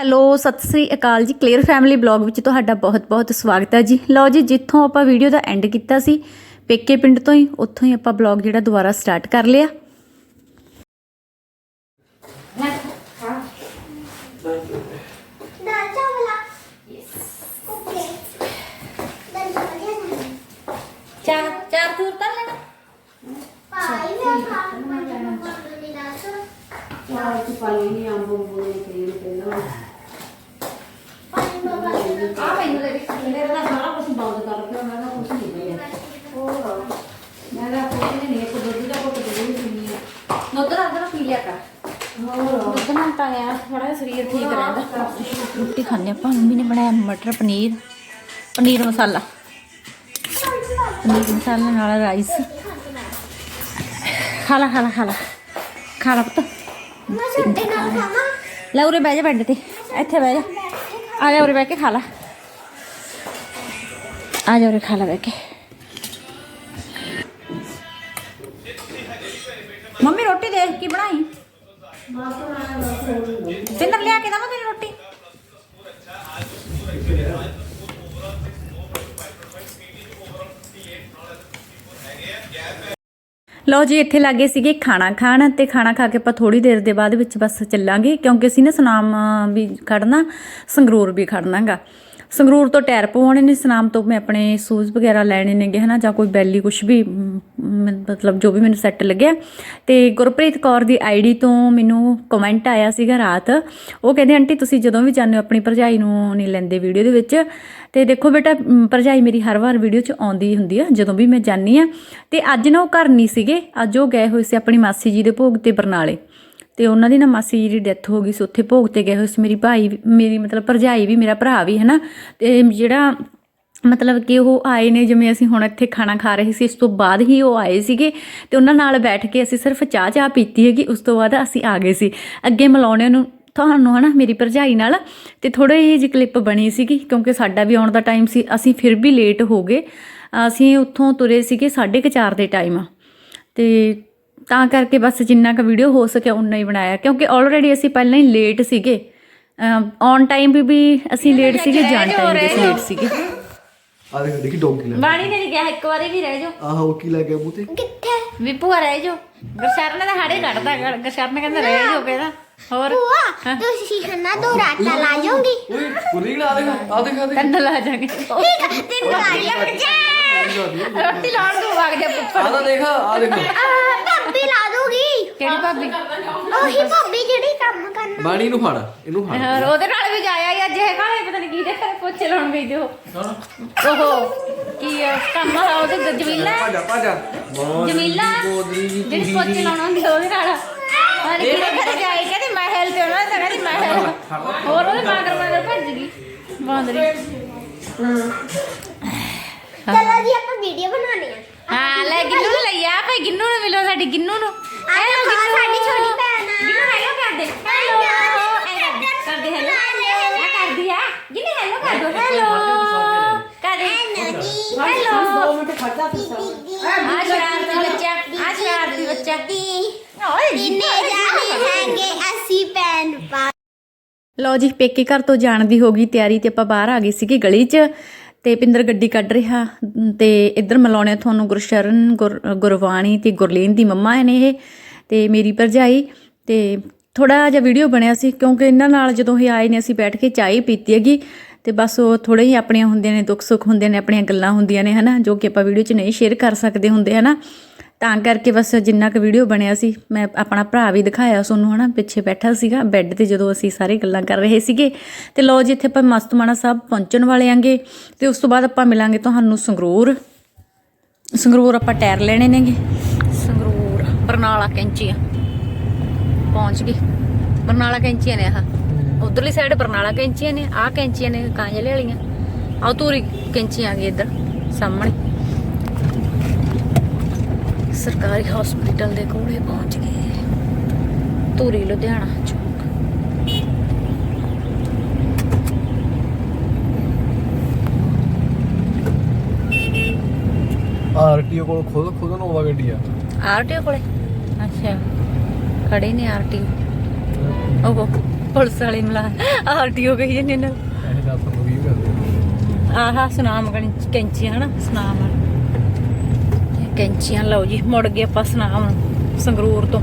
Hello Sat Sri ਅਕਾਲ ਜੀ clear family blog ਵਿੱਚ ਤੁਹਾਡਾ ਬਹੁਤ-ਬਹੁਤ ਸਵਾਗਤ ਹੈ ਜੀ। ਲਓ ਜੀ ਜਿੱਥੋਂ ਆਪਾਂ ਵੀਡੀਓ ਦਾ ਐਂਡ ਕੀਤਾ ਸੀ ਪੇਕੇ ਪਿੰਡ ਤੋਂ ਹੀ ਉੱਥੋਂ ਹੀ ਆਪਾਂ ਬਲੌਗ ਜਿਹੜਾ ਦੁਬਾਰਾ ਸਟਾਰਟ ਕਰ ਲਿਆ। ਚਾਰ ਚਾਰ ਤੂਰ ਕਰ ਲੈਣਾ? ਭਾਈ ਮੈਂ ਖਾਣ ਨੂੰ ਜਾਣਾ ਚਾਰ ਚ ਪਾਣੀ ਨਹੀਂ ਆਂਬੋ ਸਰੀਰ ਠੀਕ ਰਹਿੰਦਾ ਰੋਟੀ ਖਾਣੇ ਆਪਾਂ ਮੰਮੀ ਨੇ ਬਣਾਇਆ ਮਟਰ ਪਨੀਰ ਪਨੀਰ ਮਸਾਲਾ। ਪਨੀਰ ਮਸਾਲਾ ਨਾਲ ਰਾਈਸ। ਖਾਲਾ ਖਾਲਾ ਖਾਲਾ ਖਾਲਾ ਪੁੱਤ। ਲੈ ਉਰੇ ਬਹਿ ਜਾ ਬੈੱਡ ਤੇ। ਇੱਥੇ ਬਹਿ ਜਾ। ਆ ਜਾ ਉਰੇ ਬਹਿ ਕੇ ਖਾ ਲਾ ਆ ਜਾ ਉਰੇ ਖਾ ਲਾ ਬਹਿ ਕੇ ਮੰਮੀ ਰੋਟੀ ਦੇ ਕੀ ਬਣਾਈ ਸਿੰਦਰ ਲਿਆ ਕੇ ਦਵਾਂ ਤੇਰੀ ਰੋਟੀ ਲਓ ਜੀ, ਇੱਥੇ ਲੱਗੇ ਸੀਗੇ ਖਾਣਾ ਖਾਣ ਤੇ ਖਾਣਾ ਖਾ ਕੇ ਆਪਾਂ ਥੋੜੀ ਦੇਰ ਦੇ ਬਾਅਦ ਵਿੱਚ ਬਸ ਚੱਲਾਂਗੇ, ਕਿਉਂਕਿ ਅਸੀਂ ਨਾ ਸੁਨਾਮ ਵੀ ਖੜਨਾ ਸੰਗਰੂਰ ਵੀ ਖੜਨਾਗਾ ਸੰਗਰੂਰ ਤੋਂ ਟਾਇਰ ਪਵਾਉਣੇ ਨੇ ਸਨਾਮ ਤੋਂ ਮੈਂ ਆਪਣੇ ਸ਼ੂਜ਼ ਵਗੈਰਾ ਲੈਣੇ ਨੇਗੇ ਹਨਾ ਜਾਂ ਕੋਈ ਬੈਲੀ ਕੁਝ ਵੀ ਮ, ਮਤਲਬ ਜੋ ਵੀ ਮੈਨੂੰ ਸੈੱਟ ਲੱਗਿਆ। ਤੇ ਗੁਰਪ੍ਰੀਤ ਕੌਰ ਦੀ ਆਈਡੀ ਤੋਂ ਮੈਨੂੰ ਕਮੈਂਟ ਆਇਆ ਸੀਗਾ ਰਾਤ। ਉਹ ਕਹਿੰਦੇ ਆਂਟੀ ਤੁਸੀਂ ਜਦੋਂ ਵੀ ਜਾਂਦੇ ਹੋ ਆਪਣੀ ਭਰਜਾਈ ਨੂੰ ਨਹੀਂ ਲੈਂਦੇ ਵੀਡੀਓ ਦੇ ਵਿੱਚ। ਤੇ ਦੇਖੋ ਬੇਟਾ ਭਰਜਾਈ ਮੇਰੀ ਹਰ ਵਾਰ ਵੀਡੀਓ 'ਚ ਆਉਂਦੀ ਹੁੰਦੀ ਆ ਜਦੋਂ ਵੀ ਮੈਂ ਜਾਂਦੀ ਆ। ਤੇ ਅੱਜ ਨਾ ਉਹ ਘਰ ਨਹੀਂ ਸੀਗੇ ਅੱਜ ਉਹ ਗਏ ਹੋਏ ਸੀ ਆਪਣੀ ਮਾਸੀ ਜੀ ਦੇ ਭੋਗ ਤੇ ਬਰਨਾਲੇ। ਤੇ ਉਹਨਾਂ ਦੀ ਨਾ ਮਾਸੀ ਜੀ ਦੀ ਡੈਥ ਹੋ ਗਈ ਸੀ, ਉੱਥੇ ਭੋਗ ਤੇ ਗਏ ਹੋਏ ਸੀ। ਮੇਰੀ ਭਾਈ ਵੀ- ਮੇਰੀ ਮਤਲਬ ਭਰਜਾਈ ਵੀ, ਮੇਰਾ ਭਰਾ ਵੀ, ਹਨਾ? ਤੇ ਜਿਹੜਾ ਮਤਲਬ ਕਿ ਉਹ ਆਏ ਨੇ, ਜਿਵੇਂ ਅਸੀਂ ਹੁਣ ਇੱਥੇ ਖਾਣਾ ਖਾ ਰਹੇ ਸੀ, ਇਸ ਤੋਂ ਬਾਅਦ ਹੀ ਉਹ ਆਏ ਸੀਗੇ। ਤੇ ਉਹਨਾਂ ਨਾਲ ਬੈਠ ਕੇ ਅਸੀਂ ਸਿਰਫ ਚਾਹ ਚਾਹ ਪੀਤੀ ਹੈਗੀ, ਉਸ ਤੋਂ ਬਾਅਦ ਅਸੀਂ ਆ ਗਏ ਸੀ। ਅੱਗੇ ਮਿਲਾਉਣੇ ਨੂੰ ਤੁਹਾਨੂੰ, ਹਨਾ, ਮੇਰੀ ਭਰਜਾਈ ਨਾਲ। ਤੇ ਥੋੜੀ ਜਿਹੀ ਜਿਹੀ ਕਲਿੱਪ ਬਣੀ ਸੀਗੀ, ਕਿਉਂਕਿ ਸਾਡਾ ਵੀ ਆਉਣ ਦਾ ਟਾਈਮ ਸੀ। ਅਸੀਂ ਫਿਰ ਵੀ ਲੇਟ ਹੋ ਗਏ। ਅਸੀਂ ਉੱਥੋਂ ਤੁਰੇ ਸੀਗੇ 4:30 ਦੇ ਟਾਈਮ ਤੇ ਤਾਂ ਕਰਕੇ ਬਸ ਜਿੰਨਾ ਕੁ ਵੀਡੀਓ ਹੋ ਸਕਿਆ ਉਨਾ ਹੀ ਬਣਾਇਆ। ਕਿਉਂਕਿ ਆਲਰੇਡੀ ਅਸੀਂ ਪਹਿਲਾਂ ਹੀ ਲੇਟ ਸੀਗੇ। ਔਨ ਟਾਈਮ ਵੀ ਵੀ ਅਸੀਂ ਲੇਟ ਸੀਗੇ ਜਾਣ ਟਾਈਮ ਵੀ ਅਸੀਂ ਲੇਟ ਸੀਗੇ। ਆ ਦੇਖ ਦੇਖੀ ਡੌਂਕੀ ਲੈ। ਬਾਣੀ ਨੇ ਕਿਹਾ ਇੱਕ ਵਾਰੀ ਵੀ ਰਹਿ ਜਾਓ। ਆਹ ਉਹ ਕੀ ਲੱਗ ਗਿਆ ਮੂੰਹ ਤੇ? ਕਿੱਥੇ? ਵੀ ਭੂਆ ਰਹਿ ਜਾਓ। ਗਰਸ਼ਰਨ ਦਾ ਹਾੜੇ ਕੱਢਦਾ ਗਰਸ਼ਰਨ ਕਹਿੰਦਾ ਰਹਿ ਜਾਓ ਕਹਿੰਦਾ ਹੋਰ? ਭੂਆ ਤੁਸੀਂ ਹਨਾ ਦੋ ਰਾਤਾਂ ਲਾ ਜਾਓਗੀ। ਓਏ ਕੁਰੀ ਲਾ ਦੇਗਾ ਆ ਦੇਖ ਆ ਦੇਖ ਤੈਨੂੰ ਲਾ ਜਾਗੇ। ਠੀਕ ਆ ਤੈਨੂੰ ਲਾ ਜਾਗੇ ਰੋਟੀ ਲਾਉਣ ਤੋਂ ਵਗ ਜਾ ਪੁੱਪਾ ਆ ਦੇਖ ਆ ਦੇਖ। ਭਾਬੀ ਲਾ ਦੂਗੀ। ਕਿਹੜੀ ਭਾਬੀ? ਉਹੀ ਭਾਬੀ ਜਿਹੜੀ ਕੰਮ ਕਰਨ। ਬਾਣੀ ਨੂੰ ਫੜ ਇਹਨੂੰ ਫੜ। ਹੋਰ ਉਹਦੇ ਨਾਲ ਵੀ ਜਾਇਆ ਹੀ ਅੱਜ ਕਾਲੇ ਪਤਾ ਨਹੀਂ ਕੀ ਦੇ ਘਰੇ ਲਾਉਣ ਗਈ ਦਿਓ। ਓਹੋ ਕੀ ਆ, ਕੰਮ ਆ ਉਹਦੇ ਜਮੀਲਾ? ਭਾਜਾ ਭਾਜਾ ਬਹੁਤ ਜਮੀਲਾ? ਜਿਹੜੀ ਪੋਚੇ ਲਾਉਣ ਹੁੰਦੀ ਉਹਦੇ ਨਾਲ। ਹਰ ਇੱਕ ਦੇ ਘਰੇ ਜਾਈ ਕਹਿੰਦੀ ਮਹਿਲ ਤੇ ਉਹਨਾਂ ਦਾ ਕਹਿੰਦੀ ਮਹਿਲ। ਹੋਰ ਉਹਦੇ ਮਾਗਰ ਮਾਗਰ ਭੱਜ ਗਈ ਬਾਂਦਰੀ। ਚਲੋ ਜੀ ਆਪਾਂ ਵੀਡੀਓ ਬਣਾਉਣੀ ਆ ਹਾਂ ਲੈ ਗਿੰਨੂ ਨੂੰ ਲਈ ਆ ਭਾਈ ਗਿੰਨੂ ਨੂੰ ਮਿਲੋ ਸਾਡੀ ਗਿੰਨੂ ਨੂੰ। ਹੈਲੋ ਸਾਡੀ ਛੋਟੀ ਭੈਣ ਆ। ਗਿੰਨੂ ਹੈਲੋ ਕਰ ਹੈਲੋ। ਕਰ ਹੈਲੋ। ਆ ਕਰ ਦਿਆ ਗਿੰਨੇ ਹੈਲੋ ਕਰ ਦੋ ਹੈਲੋ। ਕਰ ਦੇ। ਹੈਲੋ ਜੀ ਹੈਲੋ ਮਿੰਟ ਖੜਦਾ ਤੁਸੀਂ ਆ ਸ਼ਰਾਰਤੀ ਬੱਚਾ ਆ ਸ਼ਰਾਰਤੀ ਬੱਚਾ। ਓਏ ਜਿੰਨੇ ਜਾਣੇ ਹੈਗੇ? ਅਸੀਂ ਭੈਣ ਪਾ ਲੋ ਜੀ ਪੇਕੇ ਘਰ ਤੋਂ ਜਾਣ ਦੀ ਹੋ ਗਈ ਤਿਆਰੀ ਤੇ ਆਪਾਂ ਬਾਹਰ ਆ ਗਏ ਸੀਗੇ ਗਲੀ 'ਚ। ਤੇ ਪਿੰਦਰ ਗੱਡੀ ਕੱਢ ਰਿਹਾ ਅਮ, ਤੇ ਇੱਧਰ ਮਿਲਾਉਣੇ ਤੁਹਾਨੂੰ ਗੁਰਸ਼ਰਨ ਗੁਰ- ਗੁਰਵਾਣੀ ਤੇ ਗੁਰਲੀਨ ਦੀ ਮੰਮਾ ਨੇ ਇਹ ਤੇ ਮੇਰੀ ਭਰਜਾਈ ਤੇ ਥੋੜਾ ਜਿਹਾ ਵੀਡੀਓ ਬਣਿਆ ਸੀ ਕਿਉਂਕਿ ਇਹਨਾਂ ਨਾਲ ਜਦੋਂ ਇਹ ਆਏ ਨੇ ਅਸੀਂ ਬੈਠ ਕੇ ਚਾਹ ਹੀ ਪੀਤੀ ਹੈਗੀ ਤੇ ਬਸ ਉਹ ਥੋੜੇ ਹੀ ਆਪਣੀਆਂ ਹੁੰਦੀਆਂ ਨੇ ਦੁੱਖ ਸੁੱਖ ਹੁੰਦੇ ਨੇ ਆਪਣੀਆਂ ਗੱਲਾਂ ਹੁੰਦੀਆਂ ਨੇ ਹਨਾ ਜੋ ਕਿ ਆਪਾਂ ਵੀਡੀਓ 'ਚ ਨਹੀਂ ਸ਼ੇਅਰ ਕਰ ਸਕਦੇ ਹੁੰਦੇ ਹਨਾ। ਤਾਂ ਕਰਕੇ ਬਸ ਜਿੰਨਾ ਕੁ ਵੀਡੀਓ ਬਣਿਆ ਸੀ, ਮੈਂ ਆਪਣਾ ਭਰਾ ਵੀ ਦਿਖਾਇਆ ਤੁਹਾਨੂੰ ਹਨਾ, ਪਿੱਛੇ ਬੈਠਾ ਸੀਗਾ ਬੈੱਡ ਤੇ ਜਦੋਂ ਅਸੀਂ ਸਾਰੇ ਗੱਲਾਂ ਕਰ ਰਹੇ ਸੀਗੇ, ਤੇ ਲੋ ਜੀ ਇੱਥੇ ਆਪਾਂ ਮਸਤਮਾਣਾ ਸਾਹਿਬ ਪਹੁੰਚਣ ਵਾਲੇ ਆਂਗੇ, ਤੇ ਉਸ ਤੋਂ ਬਾਅਦ ਆਪਾਂ ਮਿਲਾਂਗੇ ਤੁਹਾਨੂੰ ਸੰਗਰੂਰ। ਸੰਗਰੂਰ ਆਪਾਂ ਟਾਇਰ ਲੈਣੇ ਨੇਗੇ। ਸੰਗਰੂਰ, ਬਰਨਾਲਾ ਕੈਂਚੀਆਂ ਪਹੁੰਚ ਗਏ। ਬਰਨਾਲਾ ਕੈਂਚੀਆਂ ਨੇ ਆਹ। ਉਧਰਲੀ ਸਾਈਡ ਬਰਨਾਲਾ ਕੈਂਚੀਆਂ ਨੇ, ਆਹ ਕੈਂਚੀਆਂ ਨੇ, ਕਾਂਜਲੇ ਵਾਲੀਆਂ। ਆਹ ਧੂਰੀ ਕੈਂਚੀਆਂ ਆ ਗਈ ਇੱਧਰ, ਸਾਹਮਣੇ। ਸਰਕਾਰੀ ਹਸਪੀਟਲ ਦੇ ਕੋਲੇ ਪਹੁੰਚ ਗਏ। ਧੂਰੀ ਲੁਧਿਆਣਾ ਚੌਕ। ਆਰਟੀਓ ਕੋਲ ਖੁਦ ਖੁਦ ਨੋਵਾ ਗੱਡੀ ਆ। ਆਰਟੀਓ ਕੋਲੇ? ਅੱਛਾ। ਖੜੇ ਨੇ ਆਰਟੀਓ। ਓਹੋ ਪੁਲਿਸ ਵਾਲੇ ਮਿਲਾ ਆਰਟੀਓ ਕਹੀ ਜਾਂਦੇ ਨੇ। ਇਹ ਦੱਸ ਨੂੰ ਵੀ ਕਰਦੇ ਆਹਾ ਸੁਨਾਮ ਗਣੀ ਕੈਂਚੀਆਂ ਹਨਾ ਸੁਨਾਮ ਇਹ ਕੈਂਚੀਆਂ, ਲਓ ਜੀ, ਮੁੜ ਗਏ ਆਪਾਂ ਸੁਨਾਮ, ਸੰਗਰੂਰ ਤੋਂ।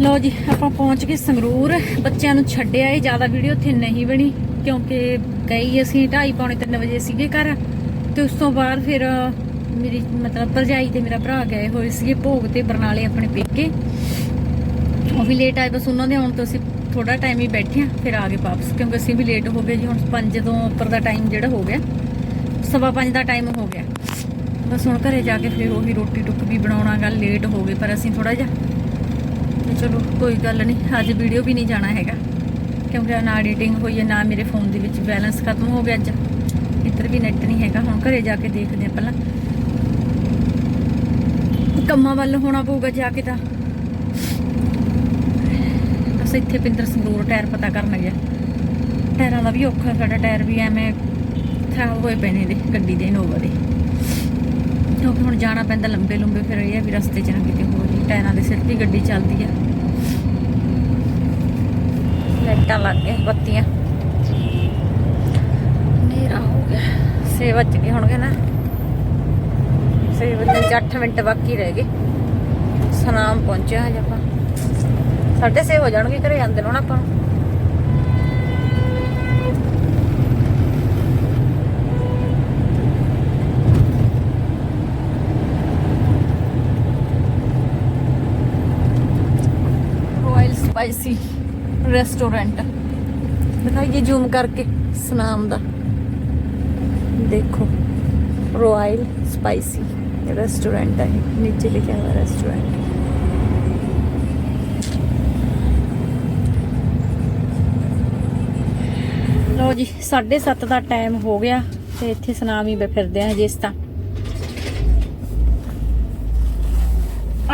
ਲਓ ਜੀ, ਆਪਾਂ ਪਹੁੰਚ ਗਏ ਸੰਗਰੂਰ। ਬੱਚਿਆਂ ਨੂੰ ਛੱਡਿਆ ਇਹ, ਜ਼ਿਆਦਾ ਵੀਡੀਓ ਇੱਥੇ ਨਹੀਂ ਬਣੀ, ਕਿਉਂਕਿ ਗਈ ਅਸੀਂ 2:30 ਪੌਣੇ 3 ਵਜੇ ਸੀਗੇ ਘਰ। ਤੇ ਉਸ ਤੋਂ ਬਾਅਦ ਫਿਰ, ਮੇਰੀ ਮਤਲਬ ਭਰਜਾਈ ਤੇ ਮੇਰਾ ਭਰਾ ਗਏ ਹੋਏ ਸੀਗੇ ਭੋਗ ਤੇ ਬਰਨਾਲੇ ਆਪਣੇ ਪੇਕੇ। ਉਹ ਵੀ ਲੇਟ ਆਏ, ਬਸ ਉਹਨਾਂ ਦੇ ਆਉਣ ਤੋਂ ਅਸੀਂ ਥੋੜਾ ਟਾਈਮ ਹੀ ਬੈਠੇ ਆ ਫਿਰ ਆ ਗਏ ਵਾਪਸ, ਕਿਉਂਕਿ ਅਸੀਂ ਵੀ ਲੇਟ ਹੋ ਗਏ ਜੀ, ਹੁਣ 5 ਤੋਂ ਉੱਪਰ ਦਾ ਟਾਈਮ ਜਿਹੜਾ ਹੋ ਗਿਆ। ਸਵਾ 5 ਦਾ ਟਾਈਮ ਹੋ ਗਿਆ। ਬਸ ਹੁਣ ਘਰੇ ਜਾ ਕੇ ਫਿਰ ਉਹੀ ਰੋਟੀ ਟੁੱਕ ਵੀ ਬਣਾਉਣਾ ਗੱਲ ਲੇਟ ਹੋ ਗਏ, ਪਰ ਅਸੀਂ ਥੋੜਾ ਜਿਹਾ ਤੇ ਚਲੋ ਕੋਈ ਗੱਲ ਨਹੀਂ ਅੱਜ ਵੀਡੀਓ ਵੀ ਨਹੀਂ ਜਾਣਾ ਹੈਗਾ। ਕਿਉਂਕਿ ਨਾ ਐਡੀਟਿੰਗ ਹੋਈ ਹੈ, ਨਾ ਮੇਰੇ ਫੋਨ ਦੇ ਵਿੱਚ ਬੈਲੈਂਸ ਖਤਮ ਹੋ ਗਿਆ ਅੱਜ। ਇੱਧਰ ਵੀ ਨੈਟ ਨਹੀਂ ਹੈਗਾ, ਹੁਣ ਘਰੇ ਜਾ ਕੇ ਦੇਖਦੇ ਆ ਪਹਿਲਾਂ। ਕੰਮਾਂ ਵੱਲ ਹੋਣਾ ਪਊਗਾ ਜਾ ਕੇ ਤਾਂ। ਬਸ ਇੱਥੇ ਪਿੰਦਰ ਸੰਗਰੂਰ ਟਾਇਰ ਪਤਾ ਕਰਨ ਗਿਆ। ਟਾਇਰਾਂ ਦਾ ਵੀ ਔਖਾ ਸਾਡਾ, ਟਾਇਰ ਵੀ ਐਵੇਂ ਖਰਾਬ ਹੋਏ ਪਏ ਨੇ ਦੇ ਗੱਡੀ ਦੇ ਇਨੋਵਾ ਦੇ। ਕਿਉਂਕਿ ਹੁਣ ਜਾਣਾ ਪੈਂਦਾ ਲੰਬੇ ਲੰਬੇ ਫਿਰ ਇਹ ਵੀ ਰਸਤੇ 'ਚ ਨਾ ਕਿਤੇ ਹੋ ਜੀ ਟਾਇਰਾਂ ਦੇ ਸਿਰ ਤੇ ਹੀ ਗੱਡੀ ਚੱਲਦੀ ਆ। ਲਾਈਟਾਂ ਲੱਗ ਗਈਆਂ, ਬੱਤੀਆਂ। ਹਨੇਰਾ ਹੋ ਗਿਆ। ਸੇ ਵੱਜ ਗਏ ਹੋਣਗੇ ਨਾ। ਛੇ ਵੱਜਣ 8 ਮਿੰਟ ਬਾਕੀ ਰਹਿ ਗਏ। ਸਨਾਮ ਪਹੁੰਚਿਆ ਹਜੇ ਆਪਾਂ। ਸਾਢੇ ਛੇ ਹੋ ਜਾਣਗੇ, ਘਰੇ ਜਾਂਦੇ ਨੂੰ ਨਾ ਆਪਾਂ। ਨੂੰ। ਰੋਇਲ ਸਪਾਈਸੀ ਰੈਸਟੋਰੈਂਟ ਦਿਖਾਈਏ ਜ਼ੂਮ ਕਰਕੇ ਸਨਾਮ ਦਾ ਦੇਖੋ ਰੋਇਲ ਸਪਾਈਸੀ ਰੈਸਟੋਰੈਂਟ ਹੈ ਨੀਚੇ ਲਿਖਿਆ ਹੋਇਆ ਰੈਸਟੋਰੈਂਟ ਲੋ ਜੀ 7:30 ਦਾ ਟਾਈਮ ਹੋ ਗਿਆ ਤੇ ਇੱਥੇ ਸਨਾਮ ਹੀ ਬੈ ਫਿਰਦੇ ਆ ਜਿਸ ਤਾਂ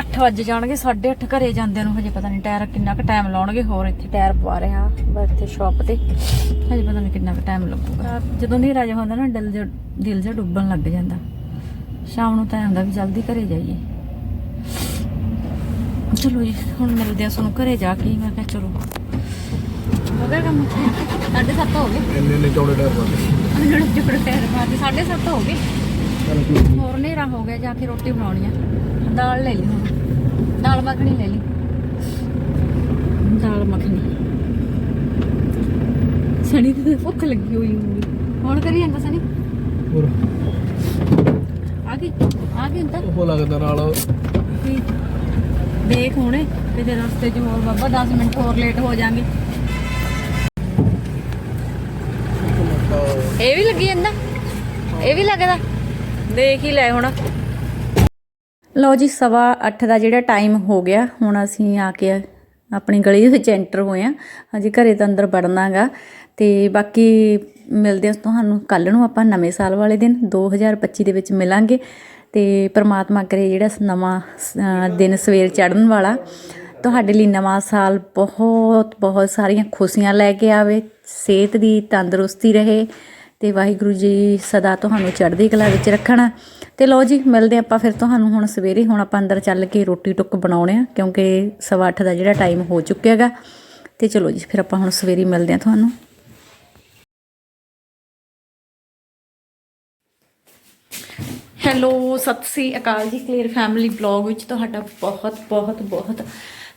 8 ਵਜੇ ਜਾਣਗੇ 8:30 ਘਰੇ ਜਾਂਦੇ ਨੂੰ ਹਜੇ ਪਤਾ ਨਹੀਂ ਟਾਇਰ ਕਿੰਨਾ ਕੁ ਟਾਈਮ ਲਾਉਣਗੇ ਹੋਰ ਇੱਥੇ ਟਾਇਰ ਪਵਾ ਰਹੇ ਆ ਬਸ ਇੱਥੇ ਸ਼ਾਪ ਤੇ। ਹਜੇ ਪਤਾ ਨਹੀਂ ਕਿੰਨਾ ਕੁ ਟਾਈਮ ਲੱਗੂਗਾ। ਜਦੋਂ ਹਨੇਰਾ ਜਿਹਾ ਹੁੰਦਾ ਨਾ ਦਿਲ ਜਿਹਾ ਦਿਲ ਜਿਹਾ ਡੁੱਬਣ ਲੱਗ ਜਾਂਦਾ। ਸ਼ਾਮ ਨੂੰ ਤਾਂ ਹੁੰਦਾ ਵੀ ਜਲਦੀ ਘਰੇ ਜਾਈਏ। ਚਲੋ ਜੀ ਹੁਣ ਮਿਲਦੇ ਆ ਤੁਹਾਨੂੰ ਘਰੇ ਜਾ ਕੇ। ਮੈਂ ਕਿਹਾ ਚਲੋ। ਗਿਆ ਕੰਮ? ਸਾਢੇ ਸੱਤ ਹੋ ਗਏ? ਇੰਨੇ ਇੰਨੇ ਚੌੜੇ ਟਾਇਰ ਪਾਤੇ ਉਹਨਾਂ ਨੂੰ ਜੁੜ ਟਾਇਰ ਮਾਰਦੇ ਸਾਢੇ ਸੱਤ ਹੋ ਗਏ। ਹੋਰ ਹਨੇਰਾ ਹੋ ਗਿਆ ਜਾ ਕੇ ਰੋਟੀ ਬਣਾਉਣੀ ਆ। ਦਾਲ ਲੈ ਲਈ ਹੁਣ। ਦਾਲ ਮੱਖਣੀ ਲੈ ਲਈ। ਦਾਲ ਮੱਖਣੀ। ਸਣੀ ਤੇ ਤਾਂ ਭੁੱਖ ਲੱਗੀ ਹੋਈ ਹੋਊਗੀ ਹੁਣ ਕਰੀ ਜਾਂਦਾ ਸਣੀ? ਹੋਰ। ਆ ਗਈ ਆ ਗਈ ਤਾਂ ਉਹ ਲੱਗਦਾ ਨਾਲ। ਵੀ ਦੇਖ ਹੁਣੇ ਕਿਤੇ ਰਸਤੇ 'ਚ ਹੋਰ ਬਾਬਾ 10 ਮਿੰਟ ਹੋਰ ਲੇਟ ਹੋ ਜਾਾਂਗੇ। ਇਹ ਵੀ ਲੱਗੀ ਜਾਂਦਾ ਇਹ ਵੀ ਲੱਗਦਾ? ਦੇਖ ਹੀ ਲੈ ਹੁਣ। ਲਓ ਜੀ ਸਵਾ 8 ਦਾ ਜਿਹੜਾ ਟਾਈਮ ਹੋ ਗਿਆ ਹੁਣ ਅਸੀਂ ਆ ਕੇ ਆਪਣੀ ਗਲੀ ਦੇ ਵਿੱਚ ਐਂਟਰ ਹੋਏ ਆ ਹਜੇ ਘਰੇ ਤਾਂ ਅੰਦਰ ਵੜਨਾਗਾ ਤੇ ਬਾਕੀ ਮਿਲਦੇ ਹਾਂ ਤੁਹਾਨੂੰ ਕੱਲ ਨੂੰ ਆਪਾਂ ਨਵੇਂ ਸਾਲ ਵਾਲੇ ਦਿਨ 2025 ਦੇ ਵਿੱਚ ਮਿਲਾਂਗੇ। ਤੇ ਪ੍ਰਮਾਤਮਾ ਕਰੇ ਜਿਹੜਾ ਨਵਾਂ ਅ, ਦਿਨ ਸਵੇਰ ਚੜ੍ਹਨ ਵਾਲਾ ਤੁਹਾਡੇ ਲਈ ਨਵਾਂ ਸਾਲ ਬਹੁਤ ਬਹੁਤ ਸਾਰੀਆਂ ਖੁਸ਼ੀਆਂ ਲੈ ਕੇ ਆਵੇ ਸਿਹਤ ਦੀ ਤੰਦਰੁਸਤੀ ਰਹੇ। ਤੇ ਵਾਹਿਗੁਰੂ ਜੀ ਸਦਾ ਤੁਹਾਨੂੰ ਚੜ੍ਹਦੀ ਕਲਾ ਵਿੱਚ ਰੱਖਣਾ। ਤੇ ਲਓ ਜੀ, ਮਿਲਦੇ ਆਪਾਂ ਫਿਰ ਤੁਹਾਨੂੰ ਹੁਣ ਸਵੇਰੇ, ਹੁਣ ਆਪਾਂ ਅੰਦਰ ਚੱਲ ਕੇ ਰੋਟੀ ਟੁੱਕ ਬਣਾਉਣੇ ਆ ਕਿਉਂਕਿ ਸਵਾ ਅੱਠ ਦਾ ਜਿਹੜਾ ਟਾਈਮ ਹੋ ਚੁੱਕਿਆ ਹੈਗਾ। ਤੇ ਚਲੋ ਜੀ, ਫਿਰ ਆਪਾਂ ਹੁਣ ਸਵੇਰੇ ਮਿਲਦੇ ਆ ਤੁਹਾਨੂੰ। ਹੈਲੋ ਸਤਿ ਸ੍ਰੀ ਅਕਾਲ ਜੀ ਕਲੀਅਰ ਫੈਮਿਲੀ ਬਲੌਗ ਵਿੱਚ ਤੁਹਾਡਾ ਬਹੁਤ ਬਹੁਤ ਬਹੁਤ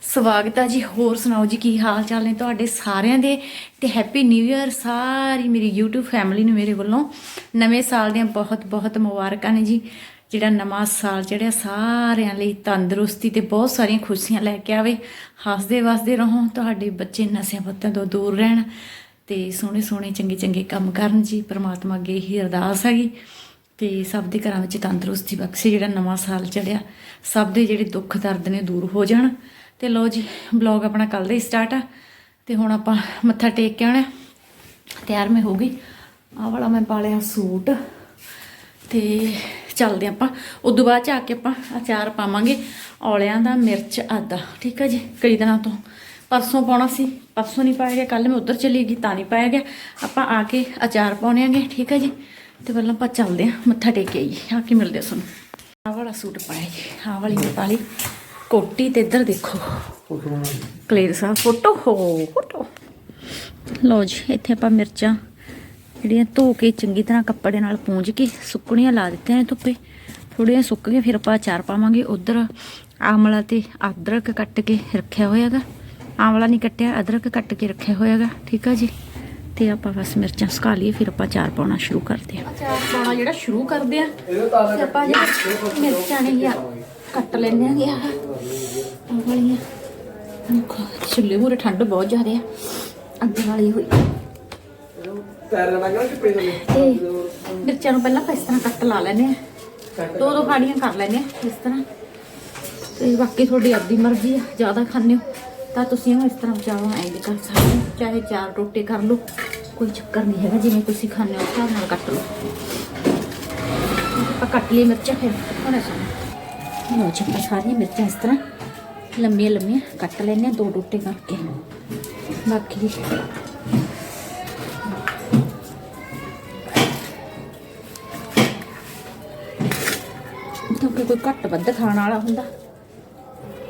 ਸਵਾਗਤ ਆ ਜੀ। ਹੋਰ ਸੁਣਾਓ ਜੀ, ਕੀ ਹਾਲ ਚਾਲ ਨੇ ਤੁਹਾਡੇ ਸਾਰਿਆਂ ਦੇ? ਤੇ ਹੈਪੀ ਨਿਊ ਇਅਰ ਸਾਰੀ ਮੇਰੀ YouTube ਫੈਮਿਲੀ ਨੂੰ, ਮੇਰੇ ਵੱਲੋਂ। ਨਵੇਂ ਸਾਲ ਦੀਆਂ ਬਹੁਤ ਬਹੁਤ ਮੁਬਾਰਕਾਂ ਨੇ ਜੀ। ਜਿਹੜਾ ਨਵਾਂ ਸਾਲ ਚੜਿਆ ਸਾਰਿਆਂ ਲਈ ਤੰਦਰੁਸਤੀ ਤੇ ਬਹੁਤ ਸਾਰੀਆਂ ਖੁਸ਼ੀਆਂ ਲੈ ਕੇ ਆਵੇ। ਹੱਸਦੇ, ਵਸਦੇ ਰਹੋ, ਤੁਹਾਡੇ ਬੱਚੇ ਨਸ਼ਿਆਂ ਪੱਤਿਆਂ ਤੋਂ ਦੂਰ ਰਹਿਣ। ਤੇ ਸੋਹਣੇ ਸੋਹਣੇ, ਚੰਗੇ ਚੰਗੇ ਕੰਮ ਕਰਨ ਜੀ। ਪ੍ਰਮਾਤਮਾ ਅੱਗੇ ਹੀ ਅਰਦਾਸ ਹੈਗੀ ਤੇ ਸਭ ਦੇ ਘਰਾਂ ਵਿੱਚ ਤੰਦਰੁਸਤੀ ਬਖਸ਼ੇ ਜਿਹੜਾ ਨਵਾਂ ਸਾਲ ਚੜਿਆ ਸਭ ਦੇ ਜਿਹੜੇ ਦੁੱਖ ਦਰਦ ਨੇ ਦੂਰ ਹੋ ਜਾਣ। ਤੇ ਲਓ ਜੀ ਬਲੌਗ ਆਪਣਾ ਕੱਲ ਦਾ ਹੀ ਸਟਾਰਟ ਆ ਤੇ ਹੁਣ ਆਪਾਂ ਮੱਥਾ ਟੇਕ ਕੇ ਆਉਣਾ। ਤਿਆਰ ਮੈਂ ਹੋ ਗਈ। ਆਹ ਵਾਲਾ ਮੈਂ ਪਾ ਲਿਆ ਸੂਟ ਤੇ ਚੱਲਦੇ ਆਪਾਂ। ਉਦੋਂ ਬਾਅਦ ਚ ਆ ਕੇ ਆਪਾਂ ਅਚਾਰ ਪਾਵਾਂਗੇ ਔਲਿਆਂ ਦਾ ਮਿਰਚ ਆਦਾ ਠੀਕ ਆ ਜੀ? ਕਈ ਦਿਨਾਂ ਤੋਂ। ਪਰਸੋਂ ਪਾਉਣਾ ਸੀ, ਪਰਸੋਂ ਨਹੀਂ ਪਾਇਆ ਗਿਆ ਕੱਲ ਮੈਂ ਉੱਧਰ ਚਲੀ ਗਈ, ਤਾਂ ਨਹੀਂ ਪਾਇਆ ਗਿਆ। ਆਪਾਂ ਆ ਕੇ ਅਚਾਰ ਪਾਉਣੇ ਆਂਗੇ, ਠੀਕ ਆ ਜੀ? ਤੇ ਪਹਿਲਾਂ ਆਪਾਂ ਚੱਲਦੇ ਆਂ ਮੱਥਾ ਟੇਕ ਕੇ ਆਈਏ, ਆ ਕੇ ਮਿਲਦੇ ਆ ਤੁਹਾਨੂੰ। ਆਹ ਵਾਲਾ ਸੂਟ ਪਾਇਆ ਜੀ, ਆਹ ਵਾਲੀ ਮੈਂ ਪਾ ਲਈ। ਕੋਟੀ ਤੇ ਇੱਧਰ ਦੇਖੋ। ਫੋਟੋ ਬਣਾ ਫੋਟੋ, ਹੋ, ਫੋਟੋ। ਲਓ ਜੀ, ਇੱਥੇ ਆਪਾਂ ਮਿਰਚਾਂ ਜਿਹੜੀਆਂ ਧੋ ਕੇ ਚੰਗੀ ਤਰ੍ਹਾਂ ਕੱਪੜੇ ਨਾਲ ਪੂੰਝ ਕੇ ਸੁੱਕਣੀਆਂ ਲਾ ਦਿੱਤੀਆਂ ਨੇ ਧੁੱਪੇ। ਥੋੜ੍ਹੀਆਂ ਸੁੱਕ ਗਈਆਂ, ਫਿਰ ਆਪਾਂ ਅਚਾਰ ਪਾਵਾਂਗੇ। ਉਧਰ ਆਮਲਾ ਤੇ ਅਦਰਕ ਕੱਟ ਕੇ ਰੱਖਿਆ ਹੋਇਆਗਾ ਆਮਲਾ ਨਹੀਂ ਕੱਟਿਆ, ਅਦਰਕ ਕੱਟ ਕੇ ਰੱਖਿਆ ਹੋਇਆਗਾ ਠੀਕ ਆ ਜੀ? ਤੇ ਆਪਾਂ ਬਸ ਮਿਰਚਾਂ ਸੁਕਾ ਲਈਏ, ਫਿਰ ਆਪਾਂ ਚਾਰ ਪਾਉਣਾ ਸ਼ੁਰੂ ਕਰਦੇ ਹਾਂ। ਅਚਾਰ ਪਾਉਣਾ ਜਿਹੜਾ ਸ਼ੁਰੂ ਕਰਦੇ ਆ ਆਪਾਂ ਮਿਰਚਾਂ ਨੇ ਯਾ ਕੱਟ ਲੈਣੇ ਆ। ਵਾਲੀਆਂ ਛੁੱਲੇ ਮੂਰੇ ਠੰਡ ਬਹੁਤ ਜ਼ਿਆਦਾ ਆ। ਅੱਗੇ ਵਾਲੀ ਹੋਈ। ਪੈਰ ਲਣਾ ਕਿ ਚਿੱਪੇ ਥੱਲੇ ਤੇ ਮਿਰਚਾਂ ਨੂੰ ਪਹਿਲਾਂ ਆਪਾਂ ਇਸ ਤਰ੍ਹਾਂ ਕੱਟ ਲਾ ਲੈਨੇ ਆ। ਦੋ ਦੋ ਫਾੜੀਆਂ ਕਰ ਲੈਨੇ ਆ ਇਸ ਤਰ੍ਹਾਂ। ਤੇ ਬਾਕੀ ਤੁਹਾਡੀ ਆਪਦੀ ਮਰਜ਼ੀ ਆ ਜ਼ਿਆਦਾ ਖਾਣੇ ਹੋ। ਤਾਂ ਤੁਸੀਂ ਇਹਨੂੰ ਇਸ ਤਰ੍ਹਾਂ ਚਾਹੋ ਐਂ ਵੀ ਕਰ ਸਕਦੇ ਹੋ। ਚਾਹੇ ਚਾਰ ਟੋਟੇ ਕਰ ਲਓ ਕੋਈ ਚੱਕਰ ਨਹੀਂ ਹੈਗਾ ਜਿਵੇਂ ਤੁਸੀਂ ਖਾਣੇ ਹੋ ਉਸ ਨਾਲ ਕੱਟ ਲਓ। ਆਪਾਂ ਕੱਟ ਲਈ ਮਿਰਚਾਂ ਫਿਰ ਹੁਣ ਸੁਣੋ ਲੋ ਜੀ ਆਪਾਂ ਸਾਰੀਆਂ ਮਿਰਚਾਂ ਇਸ ਤਰ੍ਹਾਂ। ਲੰਮੀਆਂ ਲੰਮੀਆਂ ਕੱਟ ਲੈਨੇ ਆ ਦੋ ਟੋਟੇ ਕਰਕੇ। ਬਾਕੀ ਕਿਉਂਕਿ ਕੋਈ ਘੱਟ ਵੱਧ ਖਾਣ ਵਾਲਾ ਹੁੰਦਾ,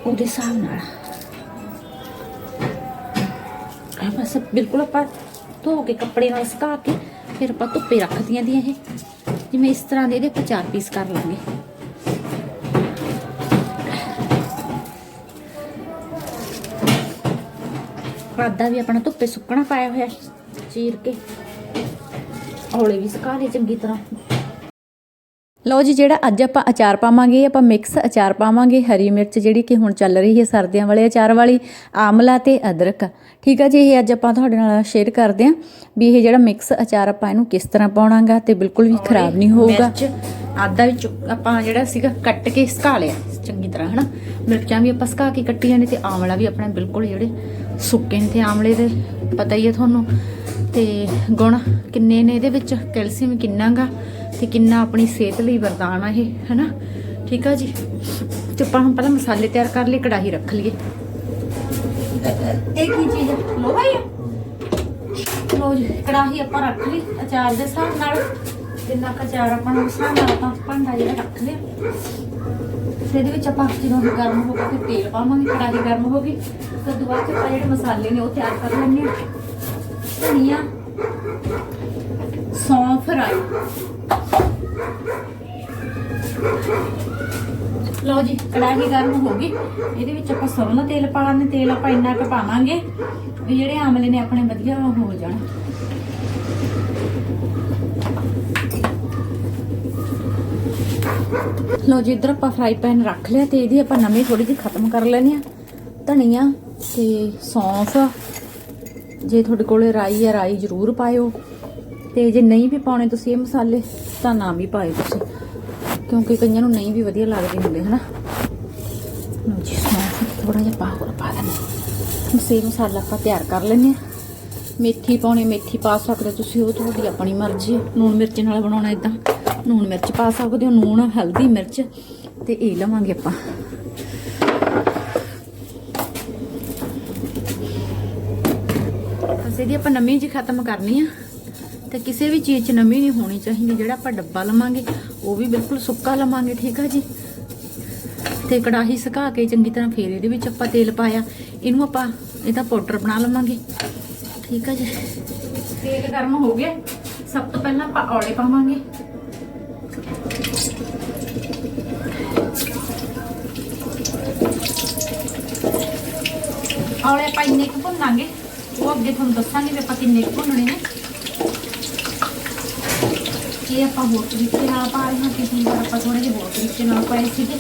ਉਹਦੇ ਹਿਸਾਬ ਨਾਲ। ਆ ਬਸ ਬਿਲਕੁਲ ਆਪਾਂ ਧੋ ਕੇ ਕੱਪੜੇ ਨਾਲ ਸੁਕਾ ਕੇ ਫਿਰ ਆਪਾਂ ਧੁੱਪੇ ਰੱਖਦੀਆਂ ਦੀਆਂ ਇਹ। ਜਿਵੇਂ ਇਸ ਤਰ੍ਹਾਂ ਦੇ ਇਹਦੇ ਆਪਾਂ ਚਾਰ ਪੀਸ ਕਰ ਲਾਂਗੇ। ਆਦਾ ਵੀ ਆਪਣਾ ਧੁੱਪੇ ਸੁੱਕਣਾ ਪਾਇਆ ਹੋਇਆ ਚੀਰ ਕੇ। ਔਲੇ ਵੀ ਸੁਕਾ ਲਏ ਚੰਗੀ ਤਰ੍ਹਾਂ। ਲਓ ਜੀ ਜਿਹੜਾ ਅੱਜ ਆਪਾਂ ਅਚਾਰ ਪਾਵਾਂਗੇ ਆਪਾਂ ਮਿਕਸ ਅਚਾਰ ਪਾਵਾਂਗੇ ਹਰੀ ਮਿਰਚ ਜਿਹੜੀ ਕਿ ਹੁਣ ਚੱਲ ਰਹੀ ਹੈ ਸਰਦੀਆਂ ਵਾਲੇ ਅਚਾਰ ਵਾਲੀ ਆਮਲਾ ਤੇ ਅਦਰਕ। ਠੀਕ ਆ ਜੀ ਇਹ ਅੱਜ ਆਪਾਂ ਤੁਹਾਡੇ ਨਾਲ ਸ਼ੇਅਰ ਕਰਦੇ ਆਂ ਵੀ ਇਹ ਜਿਹੜਾ ਮਿਕਸ ਅਚਾਰ ਆਪਾਂ ਇਹਨੂੰ ਕਿਸ ਤਰ੍ਹਾਂ ਪਾਉਣਾਗਾ ਤੇ ਬਿਲਕੁਲ ਵੀ ਖਰਾਬ ਨਹੀਂ ਹੋਊਗਾ। ਆਦਾ ਵਿੱਚ ਆਪਾਂ ਜਿਹੜਾ ਸੀਗਾ ਕੱਟ ਕੇ ਸੁਕਾ ਲਿਆ ਚੰਗੀ ਤਰ੍ਹਾਂ ਹਨਾ? ਮਿਰਚਾਂ ਵੀ ਆਪਾਂ ਸੁਕਾ ਕੇ ਕੱਟੀਆਂ ਨੇ ਤੇ ਆਮਲਾ ਵੀ ਆਪਣਾ ਬਿਲਕੁਲ ਜਿਹੜੇ ਸੁੱਕੇ ਨੇ ਤੇ ਆਮਲੇ ਦੇ, ਪਤਾ ਹੀ ਹੈ ਤੁਹਾਨੂੰ। ਤੇ ਗੁਣ ਕਿੰਨੇ ਨੇ ਇਹਦੇ ਵਿੱਚ, ਕੈਲਸ਼ੀਅਮ ਕਿੰਨਾਗਾ ਤੇ ਕਿੰਨਾ ਆਪਣੀ ਸਿਹਤ ਲਈ ਵਰਦਾਨ ਆ ਇਹ, ਹਨਾ? ਠੀਕ ਆ ਜੀ? ਤੇ ਆਪਾਂ ਹੁਣ ਪਹਿਲਾਂ ਮਸਾਲੇ ਤਿਆਰ ਕਰ ਲਈ ਕੜਾਹੀ ਰੱਖ ਲਈਏ। ਇਹ ਕੀ ਚੀਜ਼ ਹੈ ਲੋਹਾ ਲੋ ਜੀ, ਕੜਾਹੀ ਆਪਾਂ ਰੱਖ ਲਈ ਅਚਾਰ ਦੇ ਹਿਸਾਬ ਨਾਲ। ਜਿੰਨਾ ਕੁ ਅਚਾਰ ਆਪਾਂ ਨੂੰ ਹਿਸਾਬ ਨਾਲ ਆਪਾਂ ਭਾਂਡਾ ਜਿਹੜਾ ਰੱਖ ਲਿਆ। ਤੇ ਇਹਦੇ ਵਿੱਚ ਆਪਾਂ ਜਦੋਂ ਗਰਮ ਹੋ ਗਿਆ ਤੇ ਤੇਲ ਪਾਵਾਂਗੇ, ਕੜਾਹੀ ਗਰਮ ਹੋ ਗਈ ਤੇ ਦੁਬਾਰਾ ਚ ਆਪਾਂ ਜਿਹੜੇ ਮਸਾਲੇ ਨੇ ਉਹ ਤਿਆਰ ਕਰ ਲੈਣੇ ਆ ਧਨੀਆ, ਸੌਂਫ, ਰਾਈ। ਲਓ ਜੀ, ਕੜਾਹੀ ਗਰਮ ਹੋ ਗਈ। ਇਹਦੇ ਵਿੱਚ ਆਪਾਂ ਸਰੋਂ ਦਾ ਤੇਲ ਪਾ ਤੇਲ ਆਪਾਂ ਇੰਨਾ ਕੁ ਪਾਵਾਂਗੇ ਵੀ ਜਿਹੜੇ ਆਮਲੇ ਨੇ ਆਪਣੇ ਵਧੀਆ ਹੋ ਜਾਣ। ਲਓ ਜੀ, ਇੱਧਰ ਆਪਾਂ ਫਰਾਈ ਪੈਨ ਰੱਖ ਲਿਆ ਤੇ ਇਹਦੀ ਆਪਾਂ ਨਵੀਂ ਥੋੜੀ ਜਿਹੀ ਖਤਮ ਕਰ ਲੈਣੀ ਆ ਧਨੀਆ ਤੇ ਸੌਂਫ, ਜੇ ਤੁਹਾਡੇ ਕੋਲੇ ਰਾਈ ਹੈ ਰਾਈ ਜ਼ਰੂਰ ਪਾਇਓ। ਤੇ ਜੇ ਨਹੀਂ ਵੀ ਪਾਉਣੇ ਤੁਸੀਂ ਇਹ ਮਸਾਲੇ, ਤਾਂ ਨਾ ਵੀ ਪਾਇਓ ਤੁਸੀਂ। ਕਿਉਂਕਿ ਕਈਆਂ ਨੂੰ ਨਹੀਂ ਵੀ ਵਧੀਆ ਲੱਗਦੇ ਹੁੰਦੇ, ਹਨਾ? ਲਓ ਜੀ, ਸੌਂਫ ਥੋੜਾ ਜਿਹਾ ਪਾ, ਹੋਰ ਪਾ ਦਿੰਦੇ ਸੇ ਮਸਾਲਾ ਆਪਾਂ ਤਿਆਰ ਕਰ ਲੈਂਦੇ ਆ ਮੇਥੀ ਪਾਉਣੀ, ਮੇਥੀ ਪਾ ਸਕਦੇ ਹੋ ਤੁਸੀਂ, ਉਹ ਤੁਹਾਡੀ ਆਪਣੀ ਮਰਜ਼ੀ ਹੈ। ਲੂਣ ਮਿਰਚ ਨਾਲ ਬਣਾਉਣਾ ਇਦਾਂ ਲੂਣ ਮਿਰਚ ਪਾ ਸਕਦੇ ਹੋ, ਲੂਣ, ਹਲਦੀ ਮਿਰਚ, ਤੇ ਇਹ ਲਵਾਂਗੇ ਆਪਾਂ। ਇਹਦੀ ਆਪਾਂ ਨਮੀ ਜੀ ਖਤਮ ਕਰਨੀ ਆ। ਤੇ ਕਿਸੇ ਵੀ ਚੀਜ਼ 'ਚ ਨਮੀ ਨਹੀਂ ਹੋਣੀ ਚਾਹੀਦੀ, ਜਿਹੜਾ ਆਪਾਂ ਡੱਬਾ ਲਵਾਂਗੇ, ਉਹ ਵੀ ਬਿਲਕੁਲ ਸੁੱਕਾ ਲਵਾਂਗੇ, ਠੀਕ ਆ ਜੀ? ਤੇ ਕੜਾਹੀ ਸੁਕਾ ਕੇ ਚੰਗੀ ਤਰ੍ਹਾਂ ਫੇਰ ਇਹਦੇ ਵਿੱਚ ਆਪਾਂ ਤੇਲ ਪਾਇਆ। ਇਹਨੂੰ ਆਪਾਂ, ਇਹਦਾ ਪਾਊਡਰ ਬਣਾ ਲਵਾਂਗੇ। ਠੀਕ ਆ ਜੀ? ਤੇਲ ਗਰਮ ਹੋ ਗਿਆ। ਸਭ ਤੋਂ ਪਹਿਲਾਂ ਆਪਾਂ ਔਲੇ ਪਾਵਾਂਗੇ। ਔਲੇ ਆਪਾਂ ਇੰਨੇ ਕੁ ਭੁੰਨਾਂਗੇ। ਉਹ ਅੱਗੇ ਤੁਹਾਨੂੰ ਦੱਸਾਂਗੇ ਵੀ ਆਪਾਂ ਕਿੰਨੇ ਕੁ ਭੁੰਨਣੇ ਨੇ। ਇਹ ਆਪਾਂ ਹੋਰ ਤਰੀਕੇ ਨਾਲ ਪਾ ਰਹੇ ਹਾਂ ਪਿਛਲੀ ਵਾਰ ਆਪਾਂ ਥੋੜੇ ਜਿਹੇ ਹੋਰ ਤਰੀਕੇ ਨਾਲ ਪਾਏ ਸੀਗੇ।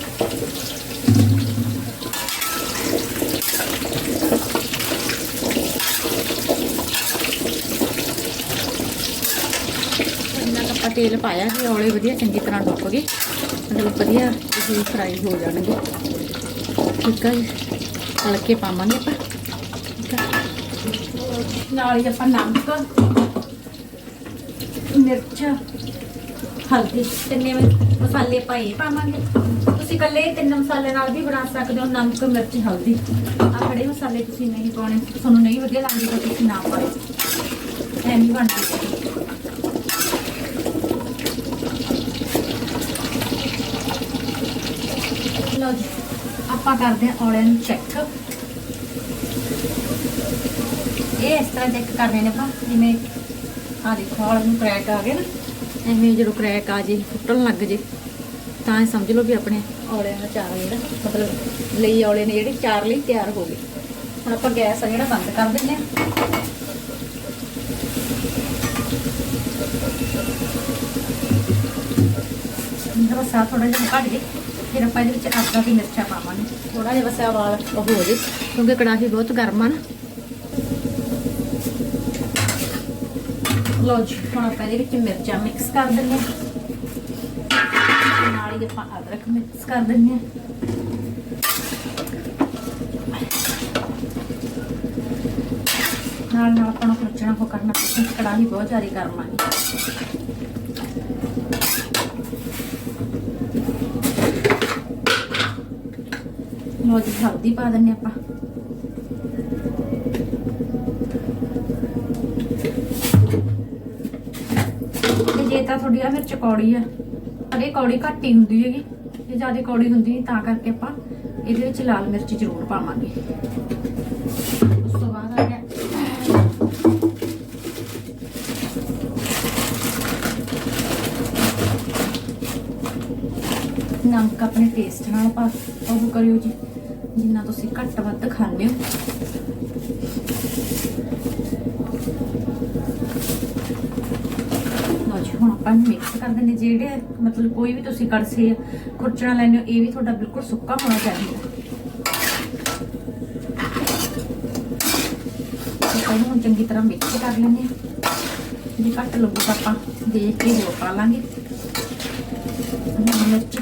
ਇੰਨਾ ਕੁ ਆਪਾਂ ਤੇਲ ਪਾਇਆ ਕਿ ਔਲੇ ਵਧੀਆ ਚੰਗੀ ਤਰ੍ਹਾਂ ਡੁੱਬ ਗਏ। ਮਤਲਬ ਵਧੀਆ ਇਹ ਫਰਾਈ ਹੋ ਜਾਣਗੇ। ਠੀਕ ਹੈ ਜੀ ਹਲਕੇ ਪਾਵਾਂਗੇ ਆਪਾਂ। ਠੀਕ ਹੈ ਨਾਲ ਹੀ ਆਪਾਂ ਨਮਕ, ਮਿਰਚ, ਹਲਦੀ ਤਿੰਨੇ ਮਸਾਲੇ ਪਾਏ ਪਾਵਾਂਗੇ। ਤੁਸੀਂ ਇਕੱਲੇ ਤਿੰਨ ਮਸਾਲੇ ਨਾਲ ਵੀ ਬਣਾ ਸਕਦੇ ਹੋ, ਨਮਕ, ਮਿਰਚ, ਹਲਦੀ। ਆ ਖੜੇ ਮਸਾਲੇ ਤੁਸੀਂ ਨਹੀਂ ਪਾਉਣੇ, ਤੁਹਾਨੂੰ ਨਹੀਂ ਵਧੀਆ ਲੱਗਦੇ ਤਾਂ ਤੁਸੀਂ ਨਾ ਪਾਓ। ਐਵੇਂ ਬਣਦੀ ਲਓ ਜੀ, ਆਪਾਂ ਕਰਦੇ ਹਾਂ ਔਲਿਆਂ ਨੂੰ ਚੈੱਕ ਇਹ ਇਸ ਤਰ੍ਹਾਂ ਚੈੱਕ ਕਰਨੇ ਨੇ ਆਪਾਂ ਜਿਵੇਂ ਆ ਦੇਖੋ ਔਲੇ ਨੂੰ ਕ੍ਰੈਕ ਆ ਗਏ ਨਾ, ਐਵੇਂ ਜਦੋਂ ਕ੍ਰੈਕ ਆ ਜੇ, ਫੁੱਟਣ ਲੱਗ ਜੇ, ਤਾਂ ਇਹ ਸਮਝ ਲਓ ਵੀ ਆਪਣੇ ਔਲਿਆਂ ਦਾ ਚਾਰ ਜਿਹੜਾ, ਮਤਲਬ ਲਈ ਔਲੇ ਨੇ ਜਿਹੜੇ ਚਾਰ ਲਈ ਤਿਆਰ ਹੋ ਗਏ। ਹੁਣ ਆਪਾਂ ਗੈਸ ਆ ਜਿਹੜਾ ਬੰਦ ਕਰ ਦਿੰਦੇ ਆ ਇਹਦਾ ਬਸ ਥੋੜਾ ਜਿਹਾ ਘੱਟ ਜੇ, ਫਿਰ ਆਪਾਂ ਇਹਦੇ ਵਿੱਚ ਆਦਾ ਦੀ ਮਿਰਚਾਂ ਪਾਵਾਂਗੇ। ਥੋੜਾ ਜਿਹਾ ਬਸ ਵਾਲ ਉਹ ਹੋ ਜੇ, ਕਿਉਂਕਿ ਕੜਾਹੀ ਬਹੁਤ ਗਰਮ ਆ ਨਾ। ਲਓ ਜੀ, ਹੁਣ ਆਪਾਂ ਇਹਦੇ ਵਿੱਚ ਮਿਰਚਾਂ ਮਿਕਸ ਕਰ ਦਿੰਦੇ ਹਾਂ। ਨਾਲ ਹੀ ਆਪਾਂ ਅਦਰਕ ਮਿਕਸ ਕਰ ਦਿੰਦੇ ਹਾਂ। ਨਾਲ ਨਾਲ ਆਪਾਂ ਨੂੰ ਖਰਚਣਾ ਹੋ ਕਰਨਾ ਕੜਾਹੀ ਬਹੁਤ ਜ਼ਿਆਦਾ ਕਰਨਾ ਆ ਲਓ ਜੀ, ਹਲਦੀ ਪਾ ਦਿੰਨੇ ਆਪਾਂ। ਤੇ ਜੇ ਤਾਂ ਤੁਹਾਡੀ ਆ ਮਿਰਚ ਕੌੜੀ ਆ। ਅਗੇ ਕੌੜੀ ਘੱਟ ਹੀ ਹੁੰਦੀ ਹੈਗੀ। ਜੇ ਜ਼ਿਆਦਾ ਕੌੜੀ ਹੁੰਦੀ ਤਾਂ ਕਰਕੇ ਆਪਾਂ ਇਹਦੇ ਵਿੱਚ ਲਾਲ ਮਿਰਚ ਜ਼ਰੂਰ ਪਾਵਾਂਗੇ। ਉਸ ਤੋਂ ਬਾਅਦ ਆ ਗਿਆ। ਨਮਕ ਆਪਣੇ ਟੇਸਟ ਨਾਲ ਪਾ, ਉਹ ਕਰਿਓ ਜੀ। ਜਿੰਨਾ ਤੁਸੀਂ ਘੱਟ ਵੱਧ ਖਾਂਦੇ ਹੋ। ਆਪਾਂ ਨੂੰ ਮਿਕਸ ਕਰ ਦਿੰਦੇ ਜਿਹੜੇ ਮਤਲਬ ਕੋਈ ਵੀ ਤੁਸੀਂ ਕੜਸੇ ਖੁਰਚਣਾ ਲੈਂਦੇ ਹੋ, ਇਹ ਵੀ ਤੁਹਾਡਾ ਬਿਲਕੁਲ ਸੁੱਕਾ ਹੋਣਾ ਚਾਹੀਦਾ। ਤੇ ਹੁਣ ਚੰਗੀ ਤਰ੍ਹਾਂ ਮਿਕਸ ਕਰ ਲੈਂਦੇ ਹਾਂ। ਜੇ ਘੱਟ ਲੱਗੂ ਤਾਂ ਆਪਾਂ ਦੇਖ ਕੇ ਹੋਰ ਪਾ ਲਾਂਗੇ। ਮਿਰਚ।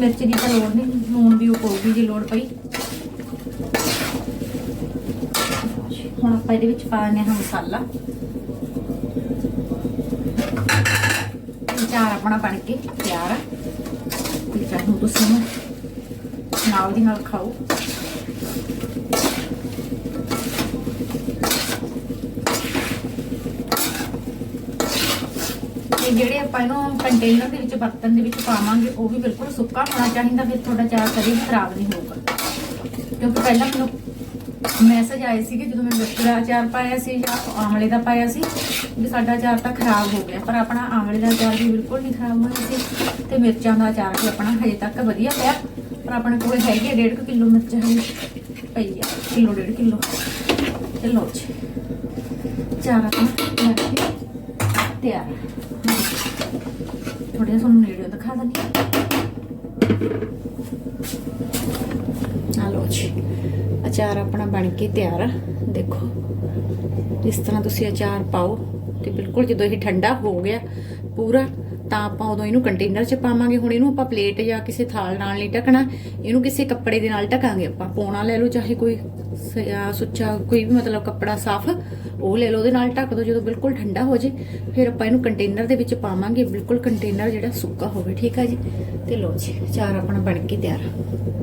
ਮਿਰਚ ਦੀ ਤਾਂ ਲੋੜ ਨਹੀਂ, ਲੂਣ ਵੀ ਉਹ ਪਊਗੀ ਜੇ ਲੋੜ ਪਈ। ਹੁਣ ਆਪਾਂ ਇਹਦੇ ਵਿੱਚ ਪਾ ਦਿੰਦੇ ਹਾਂ ਮਸਾਲਾ। ਚਾਰ ਆਪਣਾ ਬਣ ਕੇ ਤਿਆਰ ਆ। ਤੇ ਚਾਹੋ ਤੁਸੀਂ ਇਹਨੂੰ ਨਾਲ ਦੀ ਨਾਲ ਖਾਓ। ਤੇ ਜਿਹੜੇ ਆਪਾਂ ਇਹਨੂੰ ਕੰਟੇਨਰ ਦੇ ਵਿੱਚ, ਬਰਤਨ ਦੇ ਵਿੱਚ ਪਾਵਾਂਗੇ, ਉਹ ਵੀ ਬਿਲਕੁਲ ਸੁੱਕਾ ਹੋਣਾ ਚਾਹੀਦਾ, ਫਿਰ ਤੁਹਾਡਾ ਚਾਰ ਕਦੇ ਵੀ ਖਰਾਬ ਨਹੀਂ ਹੋਊਗਾ। ਕਿਉਂਕਿ ਪਹਿਲਾਂ ਮੈਨੂੰ ਮੈਸੇਜ ਆਏ ਸੀਗੇ ਜਦੋਂ ਮੈਂ ਮਿਰਚ ਦਾ ਅਚਾਰ ਪਾਇਆ ਸੀ ਜਾਂ ਆਮਲੇ ਦਾ ਪਾਇਆ ਸੀ, ਵੀ ਸਾਡਾ ਅਚਾਰ ਤਾਂ ਖਰਾਬ ਹੋ ਗਿਆ, ਪਰ ਆਪਣਾ ਆਮਲੇ ਦਾ ਅਚਾਰ ਵੀ ਬਿਲਕੁਲ ਨਹੀਂ ਖਰਾਬ ਹੋਇਆ ਸੀ ਤੇ ਮਿਰਚਾਂ ਦਾ ਅਚਾਰ ਵੀ ਆਪਣਾ ਹਜੇ ਤੱਕ ਵਧੀਆ ਪਿਆ, ਪਰ ਆਪਣੇ ਕੋਲ ਹੈਗੀ 1.5 ਕਿਲੋ ਮਿਰਚ ਹਜੇ ਪਈ ਆ, ਕਿਲੋ 1.5 ਕਿਲੋ। ਤੇ ਲਓ ਜੀ, ਚਾਰ ਆਪਣਾ ਤਿਆਰ। ਥੋੜਾ ਜਿਹਾ ਤੁਹਾਨੂੰ ਨੇੜੇ ਦਿਖਾ ਦਿੰਦੀ ਆ ਲਓ ਜੀ। ਅਚਾਰ ਆਪਣਾ ਬਣ ਕੇ ਤਿਆਰ ਆ। ਦੇਖੋ ਇਸ ਤਰ੍ਹਾਂ ਤੁਸੀਂ ਅਚਾਰ ਪਾਓ ਤੇ ਬਿਲਕੁਲ ਜਦੋਂ ਇਹ ਠੰਡਾ ਹੋ ਗਿਆ ਪੂਰਾ, ਤਾਂ ਆਪਾਂ ਉਦੋਂ ਇਹਨੂੰ ਕੰਟੇਨਰ 'ਚ ਪਾਵਾਂਗੇ। ਹੁਣ ਇਹਨੂੰ ਆਪਾਂ ਪਲੇਟ ਜਾਂ ਕਿਸੇ ਥਾਲ ਨਾਲ ਨਹੀਂ ਢਕਣਾ, ਇਹਨੂੰ ਕਿਸੇ ਕੱਪੜੇ ਦੇ ਨਾਲ ਢਕਾਂਗੇ ਆਪਾਂ। ਪੋਣਾ ਲੈ ਲਓ, ਚਾਹੇ ਕੋਈ ਸ- ਸੁੱਚਾ ਕੋਈ ਵੀ ਮਤਲਬ ਕੱਪੜਾ ਸਾਫ਼, ਉਹ ਲੈ ਲਓ, ਉਹਦੇ ਨਾਲ ਢੱਕ ਦਿਓ। ਜਦੋਂ ਬਿਲਕੁਲ ਠੰਡਾ ਹੋ ਜੇ, ਫਿਰ ਆਪਾਂ ਇਹਨੂੰ ਕੰਟੇਨਰ ਦੇ ਵਿੱਚ ਪਾਵਾਂਗੇ। ਬਿਲਕੁਲ ਕੰਟੇਨਰ ਜਿਹੜਾ ਸੁੱਕਾ ਹੋਵੇ, ਠੀਕ ਆ ਜੀ? ਤੇ ਲਓ ਜੀ, ਅਚਾਰ ਆਪਣਾ ਬਣ ਕੇ ਤਿਆਰ ਆ।